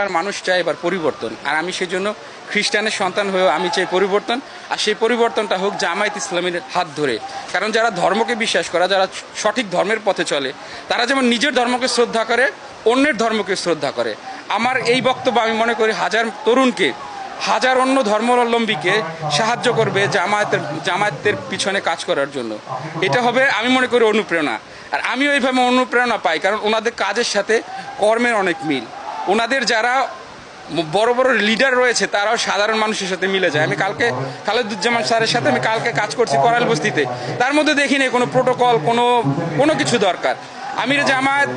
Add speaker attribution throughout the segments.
Speaker 1: বাংলার মানুষ চায় এবার পরিবর্তন। আর আমি সেজন্য খ্রিস্টানের সন্তান হয়েও আমি চাই পরিবর্তন। আর সেই পরিবর্তনটা হোক জামায়াত ইসলামের হাত ধরে। কারণ যারা ধর্মকে বিশ্বাস করা, যারা সঠিক ধর্মের পথে চলে, তারা যেমন নিজের ধর্মকে শ্রদ্ধা করে, অন্যের ধর্মকে শ্রদ্ধা করে। আমার এই বক্তব্য আমি মনে করি হাজার তরুণকে, হাজার অন্য ধর্মাবলম্বীকে সাহায্য করবে জামায়াতের জামায়াতের পিছনে কাজ করার জন্য। এটা হবে, আমি মনে করি, অনুপ্রেরণা। আর আমিও এইভাবে অনুপ্রেরণা পাই, কারণ ওনাদের কাজের সাথে কর্মের অনেক মিল। ওনাদের যারা বড় বড় লিডার রয়েছে, তারাও সাধারণ মানুষের সাথে মিলে যায়। আমি কালকে খালেদুজ্জামান স্যারের সাথে আমি কালকে কাজ করছি করাল বস্তিতে। তার মধ্যে দেখিনি কোনো প্রোটোকল কোনো কোনো কিছু দরকার। আমির জামায়াত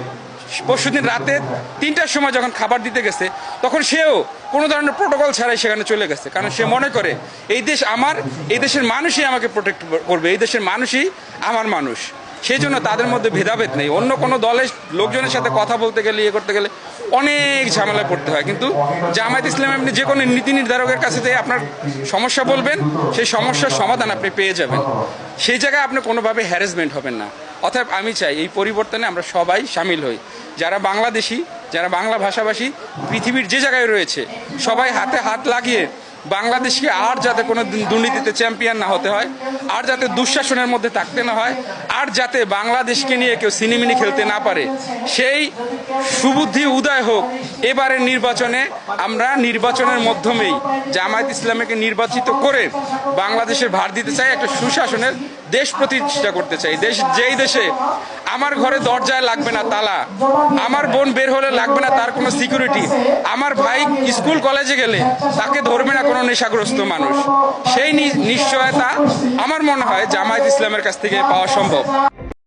Speaker 1: পরশুদিন রাতে তিনটার সময় যখন খাবার দিতে গেছে, তখন সেও কোনো ধরনের প্রোটোকল ছাড়াই সেখানে চলে গেছে। কারণ সে মনে করে, এই দেশ আমার, এই দেশের মানুষই আমাকে প্রোটেক্ট করবে, এই দেশের মানুষই আমার মানুষ। সেই জন্য তাদের মধ্যে ভেদাভেদ নেই। অন্য কোনো দলের লোকজনের সাথে কথা বলতে গেলে ইয়ে করতে গেলে অনেক ঝামেলায় পড়তে হয়। কিন্তু জামায়াত ইসলাম আপনি যে কোনো নীতি নির্ধারকের কাছে যেয়ে আপনার সমস্যা বলবেন, সেই সমস্যার সমাধান আপনি পেয়ে যাবেন। সেই জায়গায় আপনি কোনোভাবে হ্যারাসমেন্ট হবেন না। অতএব আমি চাই এই পরিবর্তনে আমরা সবাই সামিল হই। যারা বাংলাদেশি, যারা বাংলা ভাষাভাষী, পৃথিবীর যে জায়গায় রয়েছে, সবাই হাতে হাত লাগিয়ে বাংলাদেশকে আর যাতে কোনো দুর্নীতিতে চ্যাম্পিয়ন না হতে হয়, আর যাতে দুঃশাসনের মধ্যে থাকতে না হয়, আর যাতে বাংলাদেশকে নিয়ে কেউ সিনেমিনি খেলতে না পারে, সেই সুবুদ্ধি উদয় হোক। এবারের নির্বাচনে আমরা নির্বাচনের মাধ্যমেই জামায়াত ইসলামকে নির্বাচিত করে বাংলাদেশের ভার দিতে চাই, একটা সুশাসনের দেশ প্রতিষ্ঠা করতে চাই। দেশ যেই দেশে আমার ঘরে দরজায় লাগবে না তালা। আমার বোন বের হলে লাগবে না তার কোনো সিকিউরিটি। আমার ভাই স্কুল, কলেজে গেলে তাকে ধরবে না কোনো নেশাগ্রস্ত মানুষ। সেই নিশ্চয়তা আমার মনে হয় জামায়াত ইসলামের কাছ থেকে পাওয়া সম্ভব।